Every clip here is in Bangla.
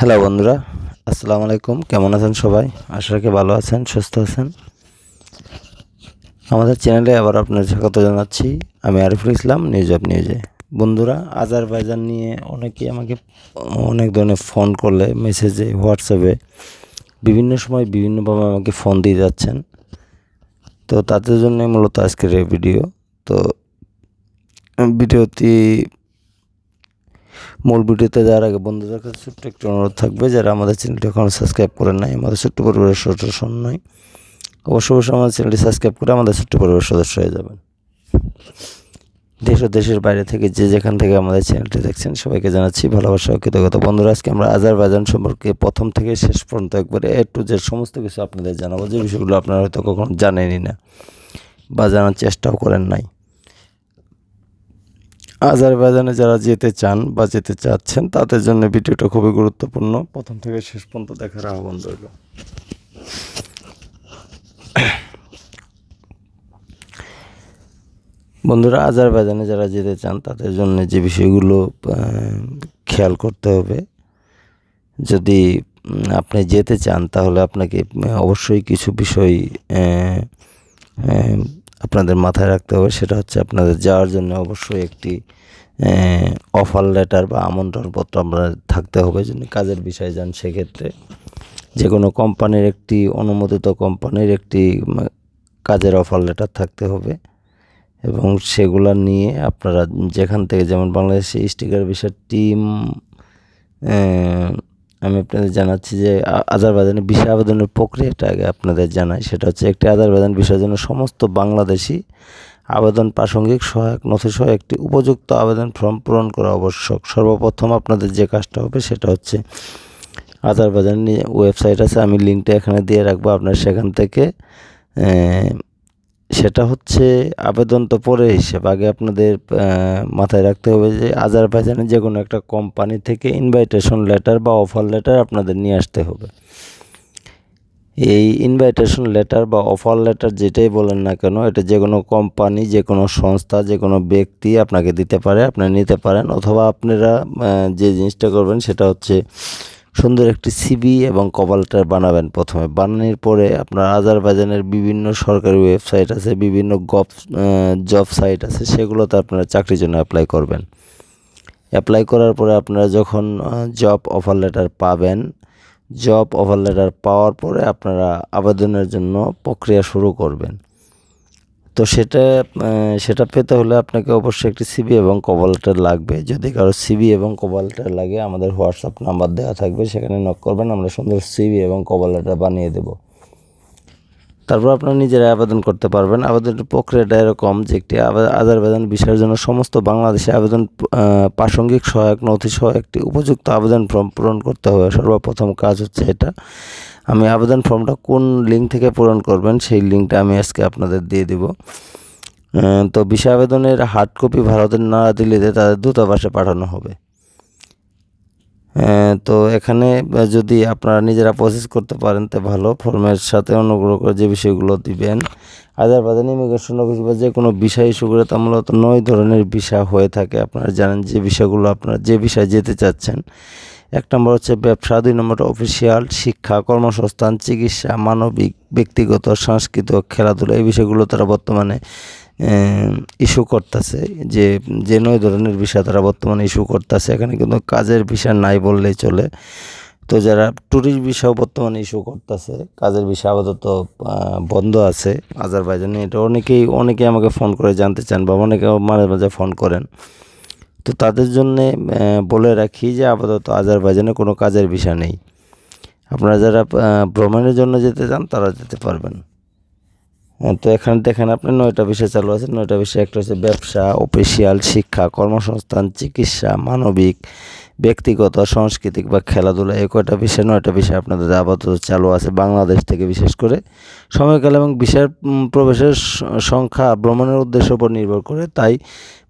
হ্যালো বন্ধুরা, আসসালামু আলাইকুম। কেমন আছেন সবাই? আশা রাখি ভালো আছেন, সুস্থ আছেন। আমাদের চ্যানেলে আবার আপনার স্বাগত জানাচ্ছি। আমি আরিফুল ইসলাম নিউজ অফ নিউজে বন্ধুরা, আজারবাইজান নিয়ে অনেকেই আমাকে অনেক ধরনের ফোন করলে মেসেজে হোয়াটসঅ্যাপে বিভিন্ন সময় বিভিন্নভাবে আমাকে ফোন দিয়ে যাচ্ছেন। তো তাদের জন্য মূলত আজকের এই ভিডিও তো ভিডিওটি মূল ভিডিওতে যাওয়ার আগে বন্ধুদের কাছে ছোট্ট একটু অনুরোধ থাকবে, যারা আমাদের চ্যানেলটি এখনও সাবস্ক্রাইব করেন নাই, আমাদের ছোট্ট পরিবারের সদস্য নয় অবশ্য অবশ্যই আমাদের চ্যানেলটি সাবস্ক্রাইব করে আমাদের ছোট্ট পরিবারের সদস্য হয়ে যাবেন। দেশ ও দেশের বাইরে থেকে যে যেখান থেকে আমাদের চ্যানেলটি দেখছেন, সবাইকে জানাচ্ছি ভালোবাসা ও কৃতজ্ঞতা। বন্ধুরা, আজকে আমরা আজারবাইজান সম্পর্কে প্রথম থেকে শেষ পর্যন্ত একবারে এ টু জেড সমস্ত কিছু আপনাদের জানাব, যে বিষয়গুলো আপনারা হয়তো কখনো জানেনই না বা জানার চেষ্টাও করেন নাই। আজারবাইজানে যারা যেতে চান বা যেতে চাচ্ছেন, তাদের জন্য ভিডিওটা খুবই গুরুত্বপূর্ণ। প্রথম থেকে শেষ পর্যন্ত দেখার আহ্বান রইল। বন্ধুরা, আজারবাইজানে যারা যেতে চান, তাদের জন্য যে বিষয়গুলো খেয়াল করতে হবে। যদি আপনি যেতে চান, তাহলে আপনাকে অবশ্যই কিছু বিষয় আপনাদের মাথায় রাখতে হবে, সেটা হচ্ছে আপনাদের যাওয়ার জন্য অবশ্যই একটি অফার লেটার বা আমন্ত্রণপত্র আপনার থাকতে হবে। যদি কাজের বিষয়ে যান, সেক্ষেত্রে যে কোনো কোম্পানির একটি, অনুমোদিত কোম্পানির একটি কাজের অফার লেটার থাকতে হবে। এবং সেগুলো নিয়ে আপনারা যেখান থেকে, যেমন বাংলাদেশে স্টিকার বিষয় টিম আমি আপনাদের জানাচ্ছি যে আজারবাইজানের ভিসা আবেদনের প্রক্রিয়াটা আগে আপনাদের জানাই। সেটা হচ্ছে একটি আজারবাইজান বিষয়ের জন্য সমস্ত বাংলাদেশি আবেদন প্রাসঙ্গিক সহায়ক, নথি সহ একটি উপযুক্ত আবেদন ফর্ম পূরণ করা আবশ্যক। সর্বপ্রথম আপনাদের যে কাজটা হবে সেটা হচ্ছে আজারবাইজান নিয়ে ওয়েবসাইট আছে, আমি লিঙ্কটা এখানে দিয়ে রাখব। আপনার সেখান থেকে সেটা হচ্ছে আবেদন তো পরে হিসেব। আগে আপনাদের মাথায় রাখতে হবে যে আজারবাইজানের যে কোনো একটা কোম্পানি থেকে ইনভাইটেশন লেটার বা অফার লেটার আপনাদের নিয়ে আসতে হবে। এই ইনভাইটেশন লেটার বা অফার লেটার যেটাই বলেন না কেন, এটা যে কোনো কোম্পানি যে কোনো সংস্থা যে কোনো ব্যক্তি আপনাকে দিতে পারে, আপনি নিতে পারেন। অথবা আপনারা যে জিনিসটা করবেন সেটা হচ্ছে সুন্দর একটি সিবি এবং কভার লেটার বানাবেন প্রথমে। বানানোর পরে আপনার আজারবাইজানের বিভিন্ন সরকারি ওয়েবসাইট আছে, বিভিন্ন গভ জব সাইট আছে, সেগুলোতে আপনারা চাকরির জন্য অ্যাপ্লাই করবেন। অ্যাপ্লাই করার পরে আপনারা যখন জব অফার লেটার পাবেন জব অফার লেটার পাওয়ার পরে আপনারা আবেদনের জন্য প্রক্রিয়া শুরু করবেন। তো সেটা সেটা পেতে হলে আপনাকে অবশ্যই একটি সিবি এবং কভার লেটার লাগবে। যদি কারও সিবি এবং কভার লেটার লাগে, আমাদের হোয়াটসঅ্যাপ নাম্বার দেওয়া থাকবে, সেখানে নক করবেন, আমরা সুন্দর সিবি এবং কভার লেটার বানিয়ে দেবো। তারপর আপনারা নিজেরা আবেদন করতে পারবেন। আবেদনের প্রক্রিয়াটা এরকম যে একটি আবে- আবেদন বিষয়ের জন্য সমস্ত বাংলাদেশে আবেদন প্রাসঙ্গিক সহায়ক, নথি সহ একটি উপযুক্ত আবেদন ফর্ম পূরণ করতে হবে। সর্বপ্রথম কাজ হচ্ছে এটা। আমি আবেদন ফর্মটা কোন লিঙ্ক থেকে পূরণ করবেন, সেই লিঙ্কটা আমি আজকে আপনাদের দিয়ে দিব। তো বিষয় আবেদনের হার্ড কপি ভারতের না দিল্লিতে তাদের দূতাবাসে পাঠানো হবে। তো এখানে যদি আপনারা নিজেরা প্রসেস করতে পারেন, তো ভালো। ফর্মের সাথে অনুগ্রহ করে যে বিষয়গুলো দিবেন আজারবাইজান ইমিগ্রেশন অফিস বা যে কোনো বিষয় ইস্যু মূলত নয় ধরনের বিষয় হয়ে থাকে। আপনারা জানেন যে বিষয়গুলো, আপনারা যে বিষয়ে যেতে চাচ্ছেন এক নম্বর হচ্ছে ব্যবসা, দুই নম্বর অফিসিয়াল শিক্ষা, কর্মসংস্থান, চিকিৎসা, মানবিক, ব্যক্তিগত, সাংস্কৃতিক খেলাধুলা এই বিষয়গুলো তারা বর্তমানে ইস্যু করতেছে। যে যে নয় ধরনের বিষয় তারা বর্তমানে ইস্যু করতেছে। এখানে কিন্তু কাজের বিষয় নাই বললেই চলে। তো যারা ট্যুরিস্ট বিষয় বর্তমানে ইস্যু করতেছে, কাজের বিষয় আপাতত বন্ধ আছে। আজারবাইজানে এটা অনেকেই অনেকেই আমাকে ফোন করে জানতে চান বা অনেকে মাঝে মাঝে ফোন করেন। তো তাদের জন্যে বলে রাখি যে আপাতত আজারবাইজানে কোনো কাজের বিষয় নেই। আপনারা যারা ভ্রমণের জন্য যেতে চান, তারা যেতে পারবেন। তো এখানে দেখেন আপনি নয়টা বিষয় চালু আছে, নয়টা বিষয়। একটা হচ্ছে ব্যবসা অফিসিয়াল শিক্ষা, কর্মসংস্থান, চিকিৎসা, মানবিক, ব্যক্তিগত, সাংস্কৃতিক বা খেলাধুলা, এই কয়টা বিষয়, নয়টা বিষয় আপনাদের আপাতত চালু আছে বাংলাদেশ থেকে বিশেষ করে। সময়কাল এবং বিষয়ের প্রবেশের সংখ্যা ভ্রমণের উদ্দেশ্যের উপর নির্ভর করে। তাই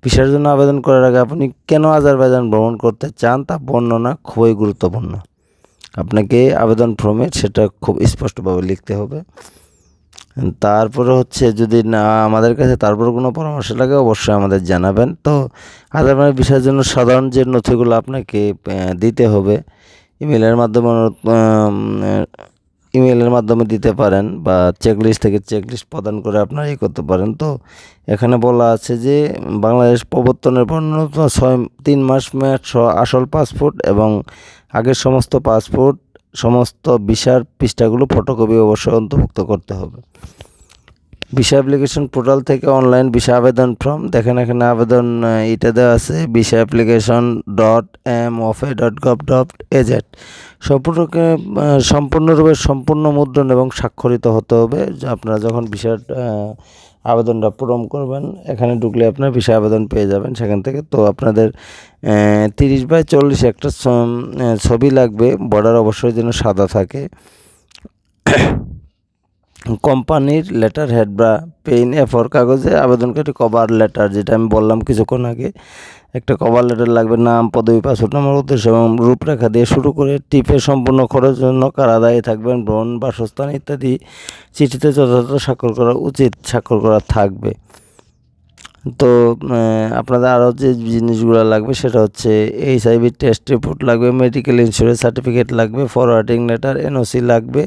ভিসার জন্য আবেদন করার আগে আপনি কেন আজারবাইজান ভ্রমণ করতে চান তা বর্ণনা খুবই গুরুত্বপূর্ণ। আপনাকে আবেদন ফর্মে সেটা খুব স্পষ্টভাবে লিখতে হবে। তারপরে হচ্ছে যদি না আমাদের কাছে তারপরে কোনো পরামর্শ লাগে, অবশ্যই আমাদের জানাবেন। তো মানে বিষয়ের জন্য সাধারণ যে নথিগুলো আপনাকে দিতে হবে, ইমেলের মাধ্যমে ইমেলের মাধ্যমে দিতে পারেন বা চেকলিস্ট থেকে চেকলিস্ট প্রদান করে আপনারা ইয়ে করতে পারেন। তো এখানে বলা আছে যে, বাংলাদেশ প্রবর্তনের পর ছয়, তিন মাস মেয়াদ আসল পাসপোর্ট এবং আগের সমস্ত পাসপোর্ট সমস্ত ভিসার পৃষ্ঠাগুলো ফটোকপি অবশ্যই অন্তর্ভুক্ত করতে হবে। ভিসা অ্যাপ্লিকেশন পোর্টাল থেকে অনলাইন ভিসা আবেদন ফর্ম দেখেন এখানে আবেদন এটা দেওয়া আছে visa application dot M FA dot gov dot AZ সম্পূর্ণকে সম্পূর্ণরূপে সম্পূর্ণ মুদ্রণ এবং স্বাক্ষরিত হতে হবে। আপনারা যখন আহ, আবেদনটা পূরণ করবেন। এখানে ঢুকলে আপনার ভিসা আবেদন পেয়ে যাবেন সেখান থেকে। তো আপনাদের তিরিশ বাই চল্লিশ একটা ছবি লাগবে। বর্ডার অবশ্যই যেন সাদা থাকে। কোম্পানির লেটার হেড বা পেইন এফর কাগজে আবেদনকারী কভার লেটার যেটা আমি বললাম কিছুক্ষণ আগে। একটা কভার লেটার লাগবে, নাম, পদবী পাসপোর্ট নম্বর উদ্দেশ্য এবং রূপরেখা দিয়ে শুরু করে টিপের সম্পূর্ণ খরচের জন্য কারা দায়ী থাকবেন ভ্রমণ বাসস্থান ইত্যাদি চিঠিতে যথাযথ স্বাক্ষর করা উচিত, স্বাক্ষর করা থাকবে। তো আপনাদের আরও যে জিনিসগুলো লাগবে সেটা হচ্ছে এইচ আইভি টেস্ট রিপোর্ট লাগবে মেডিকেল ইন্স্যুরেন্স সার্টিফিকেট লাগবে ফরওয়ার্ডিং লেটার এনওসি লাগবে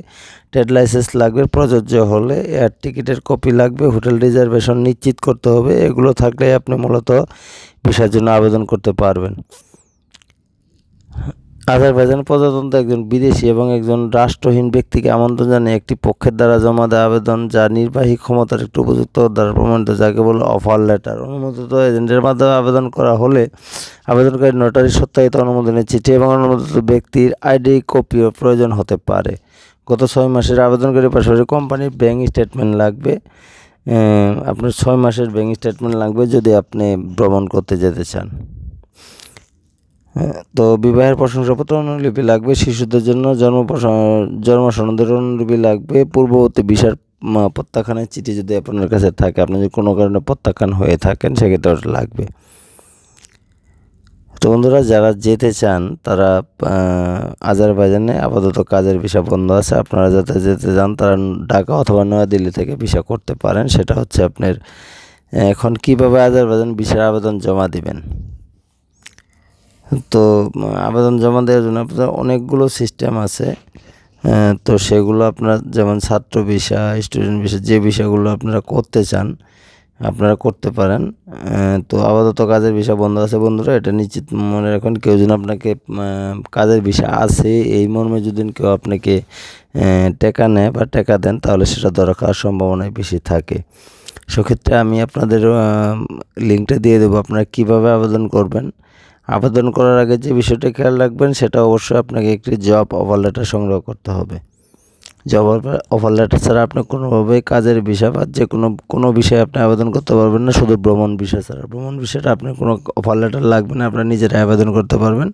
ট্রেড লাইসেন্স লাগবে, প্রযোজ্য হলে এয়ার টিকিটের কপি লাগবে হোটেল রিজার্ভেশন নিশ্চিত করতে হবে, এগুলো থাকলে আপনি মূলত ভিসার জন্য আবেদন করতে পারবেন। আজারবাইজান প্রজাতন্ত্র একজন বিদেশি এবং একজন রাষ্ট্রহীন ব্যক্তিকে আমন্ত্রণ জানিয়ে একটি পক্ষের দ্বারা জমা দেওয়া আবেদন, যা নির্বাহী ক্ষমতার একটি উপযুক্ত দ্বারা প্রমাণিত, যাকে বলে অফার লেটার। অনুমোদিত এজেন্টের মাধ্যমে আবেদন করা হলে আবেদনকারী নোটারি সত্যায়িত অনুমোদনের চিঠি এবং অনুমোদিত ব্যক্তির আইডি, কপিও প্রয়োজন হতে পারে। গত ছয় মাসের আবেদনকারী পাশাপাশি কোম্পানির ব্যাঙ্ক স্টেটমেন্ট লাগবে। আপনার ছয় মাসের ব্যাঙ্ক স্টেটমেন্ট লাগবে যদি আপনি ভ্রমণ করতে যেতে চান। তো বিবাহের প্রশংসাপত্র অনুলিপি লাগবে শিশুদের জন্য, জন্ম জন্ম সনদের অনুলিপি লাগবে, পূর্ববর্তী বিশার প্রত্যাখ্যানের চিঠি যদি আপনার কাছে থাকে, আপনি যদি কোনো কারণে প্রত্যাখ্যান হয়ে থাকেন, সেক্ষেত্রে লাগবে। তো বন্ধুরা, যারা যেতে চান, তারা আজারবাইজানে আপাতত কাজের ভিসা বন্ধ আছে। আপনারা যাতে যেতে চান, তারা ঢাকা অথবা নয়াদিল্লি থেকে ভিসা করতে পারেন। সেটা হচ্ছে আপনার, এখন কীভাবে আজারবাইজান ভিসার আবেদন জমা দিবেন? তো আবেদন জমা দেওয়ার জন্য আপনার অনেকগুলো সিস্টেম আছে। তো সেগুলো আপনার যেমন ছাত্র ভিসা স্টুডেন্ট ভিসা যে বিষয়গুলো আপনারা করতে চান, আপনারা করতে পারেন। তো আপাতত কাজের ভিসা বন্ধ আছে বন্ধুরা, এটা নিশ্চিত মনে রাখুন কেউ যেন আপনাকে কাজের ভিসা আছে এই মর্মে যদি কেউ আপনাকে টাকা নেয় বা টাকা দেন, তাহলে সেটা ধরা খাওয়ার সম্ভাবনাই বেশি থাকে। সেক্ষেত্রে আমি আপনাদের লিঙ্কটা দিয়ে দেবো, আপনারা কীভাবে আবেদন করবেন। আবেদন করার আগে যে বিষয়টা খেয়াল রাখবেন, সেটা অবশ্যই আপনাকে একটি জব অফার লেটার সংগ্রহ করতে হবে। জব অফার লেটার ছাড়া আপনি কোনোভাবেই কাজের বিষয় বা যে কোনো কোনো বিষয়ে আপনি আবেদন করতে পারবেন না, শুধু ভ্রমণ বিষয় ছাড়া। ভ্রমণ বিষয়টা আপনার কোনো অফার লেটার লাগবে না, আপনার নিজেরাই আবেদন করতে পারবেন।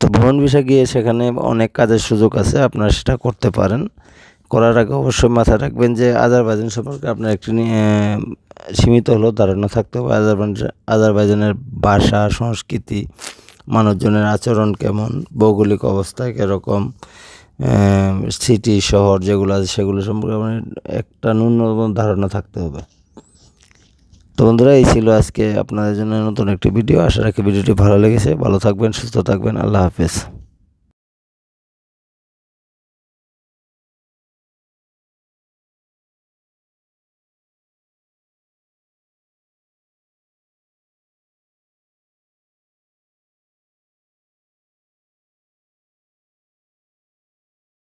তো ভ্রমণ বিষয় গিয়ে সেখানে অনেক কাজের সুযোগ আছে, আপনারা সেটা করতে পারেন। করার আগে অবশ্যই মাথায় রাখবেন যে আজারবাইজান সম্পর্কে আপনার একটি সীমিত হলেও ধারণা থাকতে হবে। আজারবাইজান আজারবাইজানের ভাষা, সংস্কৃতি, মানুষজনের আচরণ কেমন, ভৌগোলিক অবস্থা কীরকম সিটি, শহর যেগুলো আছে সেগুলো সম্পর্কে আপনার একটা ন্যূনতম ধারণা থাকতে হবে। তো বন্ধুরা, এই ছিল আজকে আপনাদের জন্য নতুন একটি ভিডিও। আশা রাখি ভিডিওটি ভালো লেগেছে। ভালো থাকবেন, সুস্থ থাকবেন। আল্লাহ হাফেজ।